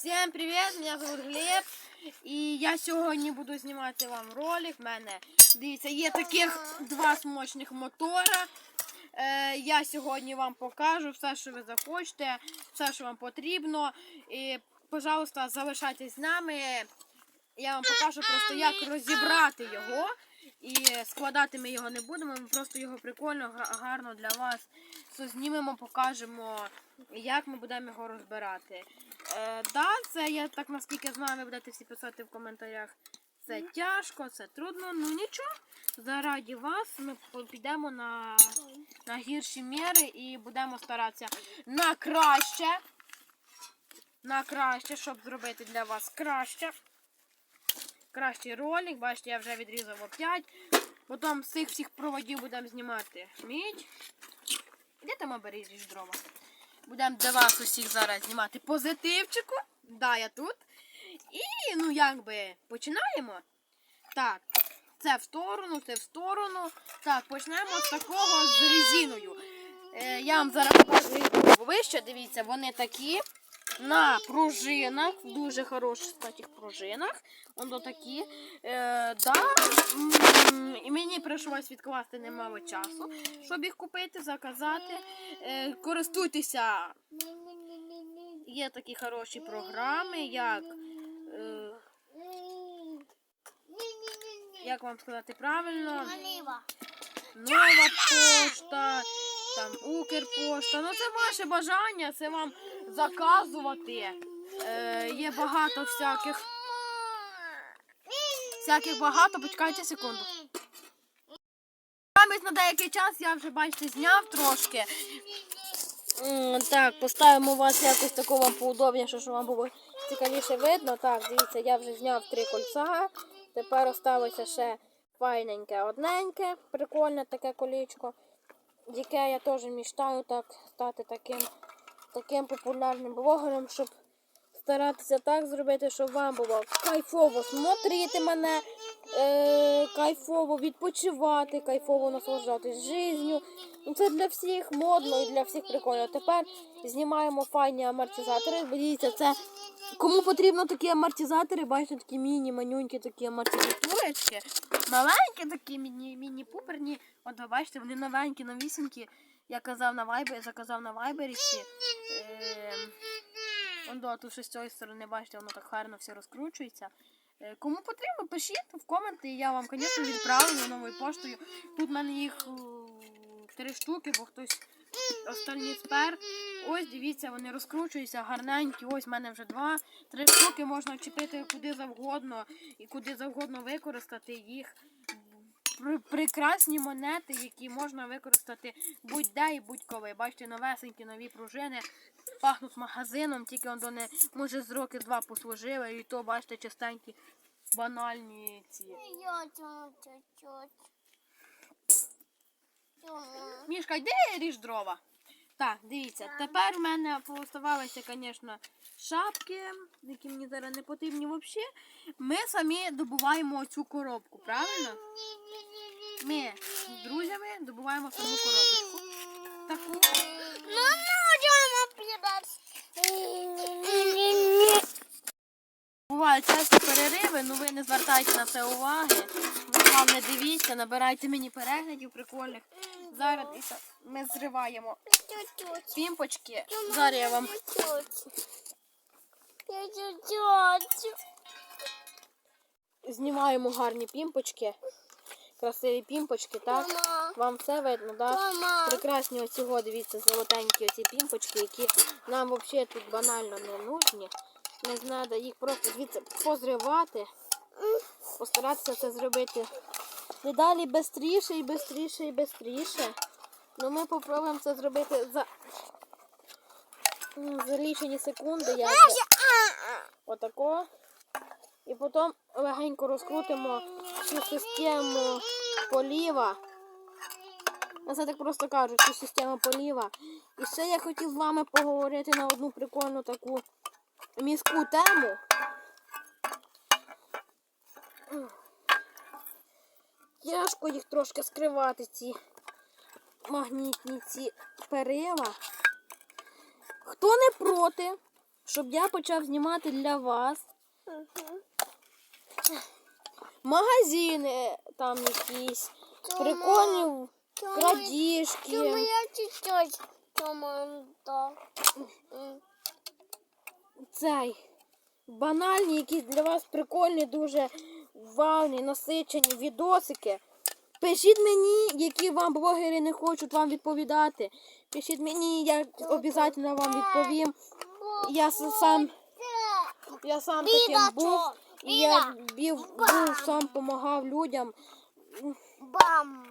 Всім привіт! Мене зовут Глеб. І я сьогодні буду знімати вам ролик. В мене дивіться, є таких два смочних мотора. Е, я сьогодні вам покажу все, що ви захочете, все, що вам потрібно. І, пожалуйста, залишайтесь з нами. Я вам покажу просто, як розібрати його. І складати ми його не будемо, ми просто його прикольно, гарно для вас знімемо, покажемо, як ми будемо його розбирати. Е, да, це я так наскільки знаю, ви будете всі писати в коментарях. Це тяжко, це трудно, ну нічого. Заради вас ми підемо на, на гірші міри і будемо старатися на краще. На краще, щоб зробити для вас краще. Кращий ролик, бачите, я вже відрізав опять. Потім з цих всіх проводів будемо знімати мідь. Де там обережеш дрова? Будемо для вас усіх зараз знімати позитивчику. Да, я тут. І, ну, якби, починаємо. Так, це в сторону, це в сторону. Так, почнемо з такого з резиною. Е, я вам зараз покажу вище, дивіться, вони такі. На пружинах, дуже хороших таких пружинах. Воно такі. Е, да, і мені прийшлось відкласти немало часу, щоб їх купити, заказати. Е, користуйтеся. Є такі хороші програми, як. Е, як вам сказати правильно? Нова пошта, там Укрпошта. Ну це ваше бажання, це вам заказувати. Е, є багато всяких. Всяких багато, почекайте секунду. На деякий час я вже, бачите, зняв трошки. Так, поставимо вас якось такого вам поудобніше, щоб вам було цікавіше видно. Так, дивіться, я вже зняв три кольця. Тепер осталося ще файненьке одненьке, прикольне таке колічко, яке я теж мечтаю так стати таким, таким популярним блогером, щоб старатися так зробити, щоб вам було кайфово смотрити мене, е, кайфово відпочивати, кайфово наслаждатись життю. Ну, Це для всіх модно і для всіх прикольно. Тепер знімаємо файні амортизатори. Дивіться, це кому потрібно такі амортизатори, бачите, такі міні-манюнькі такі амортизатурочки. Маленькі такі міні- міні-пуперні. От ви бачите, вони новенькі, новісінькі. Я казав на вайбері, заказав на вайбері всі. Ем, до тут ще з цієї сторони, бачите, воно так гарно все розкручується. Е, Кому потрібно, пишіть в коменти, і я вам, звісно, відправлю новою поштою. Тут в мене їх е, три штуки, бо хтось останні спер. Ось дивіться, вони розкручуються гарненькі. Ось в мене вже два. Три штуки можна чіпити куди завгодно і куди завгодно використати їх. Прекрасні монети, які можна використати будь-де і будь-коли. Бачите, новесенькі нові пружини пахнуть магазином, тільки он до не може з роки два послужили, і то бачите чистенькі банальні ці. Тьома. Мішка, йди ріж дрова. Так, дивіться, тепер в мене пооставалися, звісно, шапки, які мені зараз не потрібні взагалі. Ми самі добуваємо цю коробку, правильно? Ми з друзями добуваємо саму коробочку. Таку. Бувають часто перериви, ну ви не звертайте на це уваги. Ви головне дивіться, набирайте мені переглядів прикольних. Зараз ми зриваємо пімпочки. Зараз я вам знімаємо гарні пімпочки. Красиві пімпочки, так? Мама. Вам все видно, так? Мама. Прекрасні оці, го, дивіться, золотенькі оці пімпочки, які нам взагалі тут банально не нужні. Не треба їх просто звідси позривати, постаратися це зробити дедалі швидше і швидше і швидше. Ну ми попробуємо це зробити за, за лічені секунди. Якби. Отако. І потім легенько розкрутимо цю систему поліва. Це так просто кажу, цю систему поліва. І ще я хотів з вами поговорити на одну прикольну таку міську тему. Тяжко їх трошки скривати, ці магнітні ці перила. Хто не проти, щоб я почав знімати для вас. Магазини, там якісь Тьома, прикольні Тьома, крадіжки. Тьома, я чуть-чуть. Цей банальні, якісь для вас прикольні, дуже вавні, насичені відосики. Пишіть мені, які вам блогери не хочуть вам відповідати. Пишіть мені, я обов'язково вам відповім. Я сам, я сам таким був. І я бів, був, сам допомагав людям, Бам!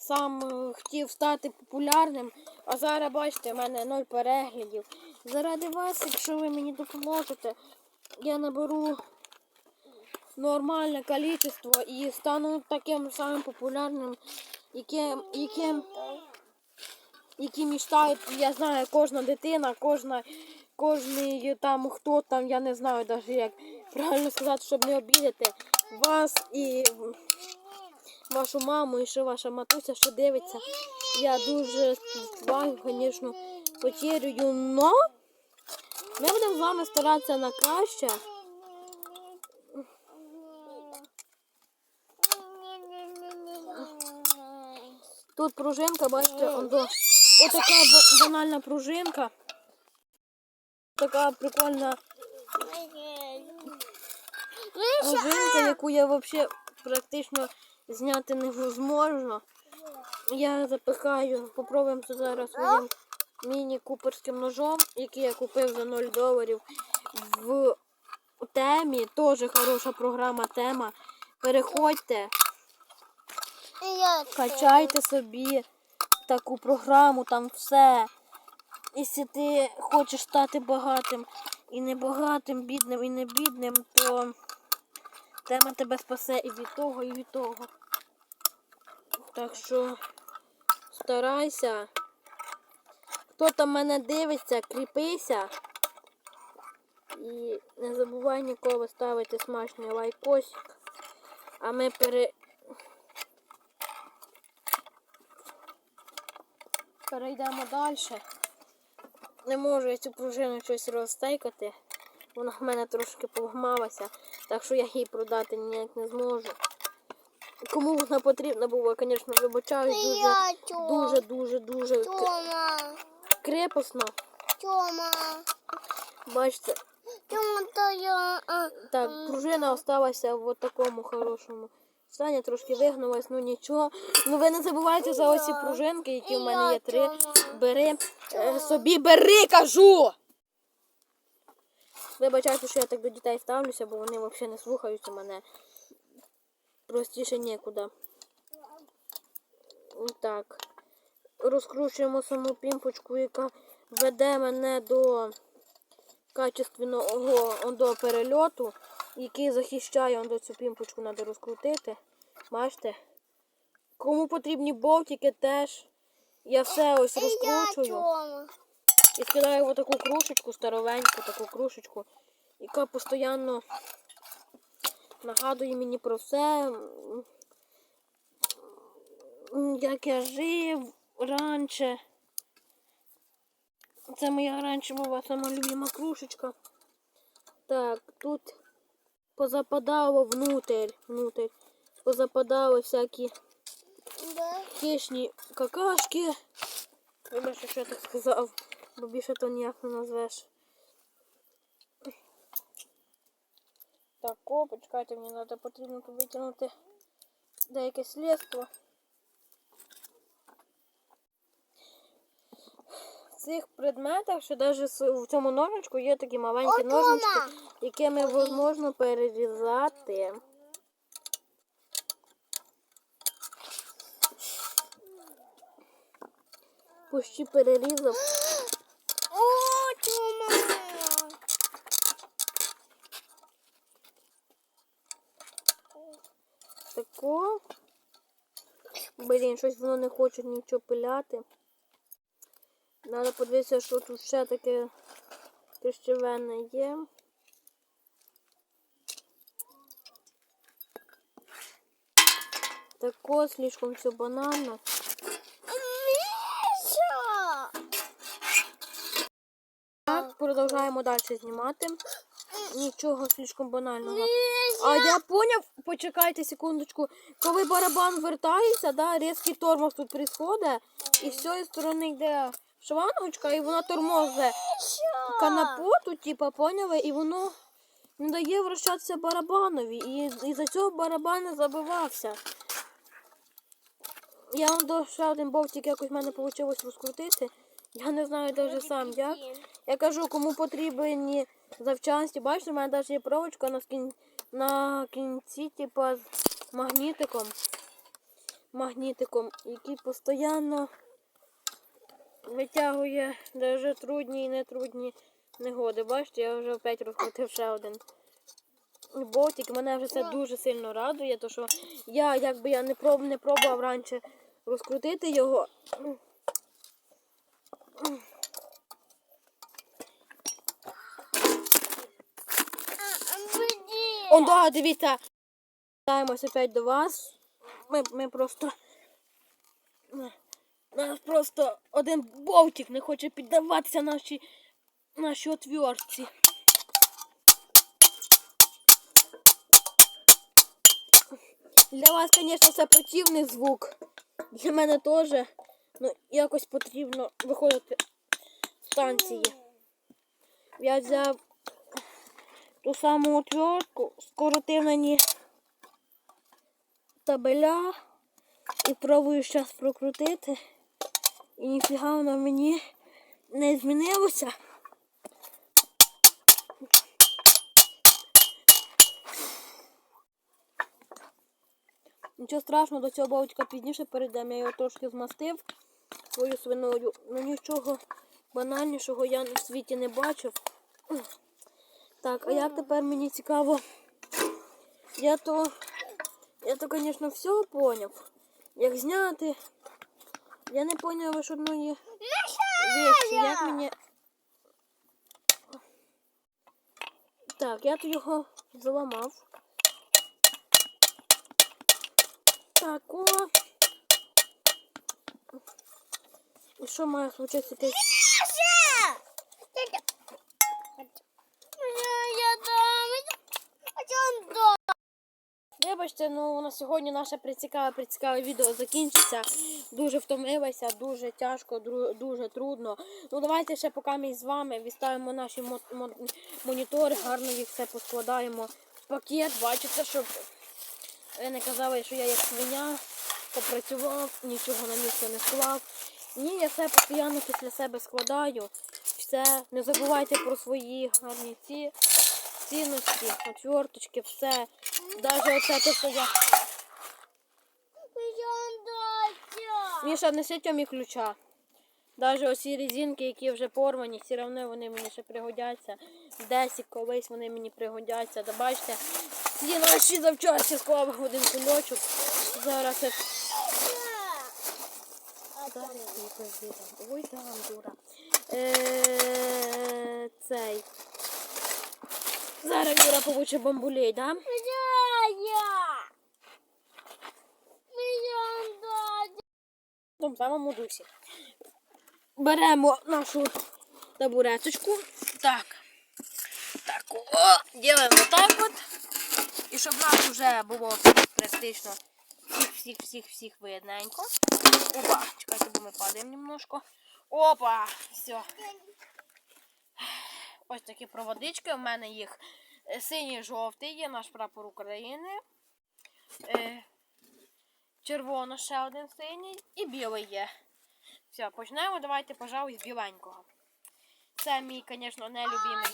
сам е, хотів стати популярним. А зараз бачите, в мене ноль переглядів. Заради вас, якщо ви мені допоможете, я наберу нормальне кількість і стану таким самим популярним, яким, яким, які мечтають, я знаю, кожна дитина, кожна, кожний там хто там, я не знаю навіть як правильно сказати, щоб не обідати вас і вашу маму, і ще ваша матуся, що дивиться. Я дуже співчуваю, звісно, потерю, но ми будемо з вами старатися на краще. Тут пружинка, бачите. Отака банальна пружинка. Така прикольна пружинка, яку я взагалі практично зняти невозможно. Я запихаю, попробуємо це зараз своїм міні-куперським ножом, який я купив за 0 доларів в темі. Теж хороша програма тема. Переходьте. Качайте собі таку програму, там все. Якщо ти хочеш стати багатим і не багатим, бідним і не бідним, то тема тебе спасе і від того, і від того. Так що старайся. Хто там мене дивиться, кріпися. І не забувай ніколи ставити смачний лайкосик. А ми пере... перейдемо далі. Не можу я цю пружину щось розстейкати. Вона в мене трошки поламалася, так що я її продати ніяк не зможу. Кому вона потрібна була, звісно, вибачаюсь, дуже, дуже, дуже, дуже к- крепосно. Тьома, Бачите, Тьома, то я... так, пружина осталася в такому хорошому стані, трошки вигнулась, ну нічого. Ну ви не забувайте за ось ці пружинки, які в мене є три. Бери е, собі, бери, кажу! Вибачайте, що я так до дітей ставлюся, бо вони взагалі не слухаються мене. Простіше нікуди. Так. Розкручуємо саму пімпочку, яка веде мене до качественного до перельоту, який захищає он до цю пімпочку, треба розкрутити. Бачите? Кому потрібні болтики теж. Я все ось розкручую. І скидаю в таку кружечку, старовеньку таку кружечку, яка постійно нагадує мені про все, як я жив раніше. Це моя раніше була сама любима кружечка. Так, тут позападало внутрь, внутрь, позападали всякі кишні какашки. Вибачте, що я так сказав, бо більше то ніяк не назвеш. Так, о, почекайте, мені треба потрібно витягнути деяке слідство. Цих предметах, що навіть в цьому ножичку є такі маленькі О, ножнички, якими можна перерізати. Почти перерізав. О, Тьома. Тако. Блін, щось воно не хоче нічого пиляти. Треба подивитися, що тут ще таке трещевенне є. Тако, слишком все банально. Міша! Так, продовжуємо далі знімати. Нічого слишком банального. А я поняв, почекайте секундочку, коли барабан вертається, да, різкий тормоз тут происходить, і з цієї сторони йде шлангочка, і вона тормозить канапоту, типа, поняли, і воно не дає вращатися барабанові. І, і за цього барабан не забивався. Я вам до ще один болтик якось в мене вийшло розкрутити. Я не знаю навіть сам як. Я кажу, кому потрібні завчасті. Бачите, у мене навіть є проводка на, скін... на кінці, типа з магнітиком. Магнітиком, який постійно витягує навіть трудні і нетрудні негоди. Бачите, я вже опять розкрутив ще один болтик. Мене вже це дуже сильно радує, тому що я якби я не проб не пробував раніше розкрутити його. Он, да, дивіться. Вертаємось опять до вас. Ми, ми просто. Нас просто один болтик не хоче піддаватися нашій нашій отвертці. Для вас, звісно, це противний звук. Для мене теж. Ну, якось потрібно виходити з станції. Я взяв ту саму отвертку, скоротив на табеля і пробую зараз прокрутити. І ніфіга воно мені не змінилося. Нічого страшного, до цього болтика пізніше перейдемо. Я його трошки змастив свою свиною. Ну нічого банальнішого я на світі не бачив. Так, а як тепер мені цікаво? Я то, я то, звісно, все поняв. Як зняти. Я не поняла лише одної вещі. Як мені. Так, я то його заламав. Так, о. І що має случитися? Вибачте, ну на сьогодні наше прицікаве прицікаве відео закінчиться. Дуже втомилася, дуже тяжко, дуже трудно. Ну давайте ще поки ми з вами відставимо наші мо- мо- монітори, гарно їх все поскладаємо в пакет. Бачите, щоб ви не казали, що я як свиня попрацював, нічого на місце не склав. Ні, я все постійно після себе складаю. Все, не забувайте про свої гарні ці цінності, отверточки, все. Даже оце те, що я. Міша, неси тьомі ключа. Даже оці резинки, які вже порвані, все одно вони мені ще пригодяться. Десять колись вони мені пригодяться. Да бачите, ці наші завчасті склав один кульочок. Зараз це. Ой, там, дура. Е, Цей. Зараз Юра получе бамбулей, да? В тому самому дусі. Беремо нашу табуреточку. Так. Так, о, ділимо так от. І щоб нас вже було практично всіх, всіх, всіх, всіх видненько. Опа, чекайте, бо ми падаємо немножко. Опа, все. Ось такі проводички. У мене їх е, синій жовтий, є наш прапор України. Е, червоно ще один синій і білий є. Все, почнемо. Давайте, пожалуй, з біленького. Це мій, звісно, нелюбимий.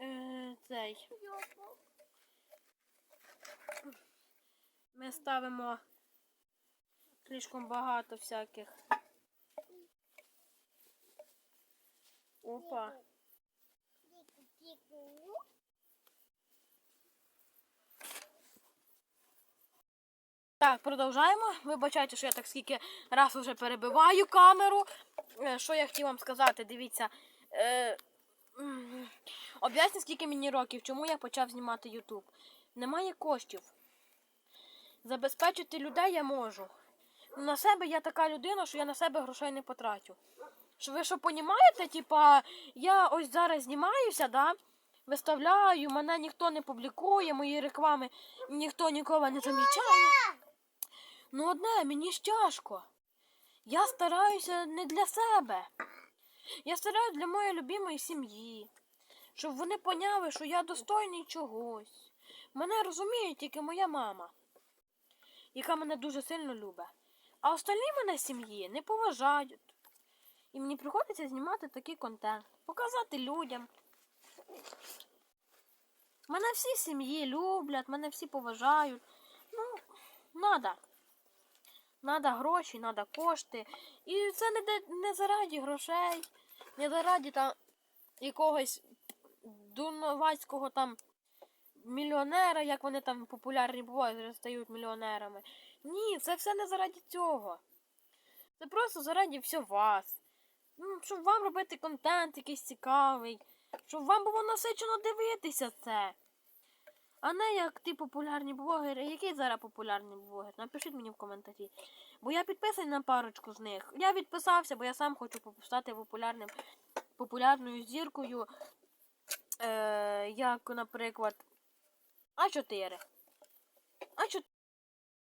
Е, цей. Ми ставимо слишком багато всяких. Опа. Так, продовжаємо. Вибачайте, що я так скільки раз вже перебиваю камеру. Е, Що я хотів вам сказати, дивіться. Е, Об'ясню, скільки мені років, чому я почав знімати YouTube. Немає коштів. Забезпечити людей я можу. На себе я така людина, що я на себе грошей не потрачу. Що ви що понімаєте? Типа, я ось зараз знімаюся, да? Виставляю, мене ніхто не публікує, мої реклами ніхто нікого не замічає. Ну одне, мені ж тяжко. Я стараюся не для себе. Я стараюся для моєї любимої сім'ї. Щоб вони поняли, що я достойний чогось. Мене розуміє тільки моя мама, яка мене дуже сильно любить. А остальні мене сім'ї не поважають. І мені приходиться знімати такий контент, показати людям. Мене всі сім'ї люблять, мене всі поважають. Ну, надо. Надо гроші, надо кошти. І це не, не заради грошей, не заради там якогось дунувацького там мільйонера, як вони там популярні бувають, стають мільйонерами. Ні, це все не заради цього. Це просто заради всього вас. Щоб вам робити контент якийсь цікавий, щоб вам було насичено дивитися це. А не як ті популярні блогери. Який зараз популярний блогер? Напишіть мені в коментарі. Бо я підписаний на парочку з них. Я відписався, бо я сам хочу стати популярним, популярною зіркою. Е, як, наприклад, А4. А4.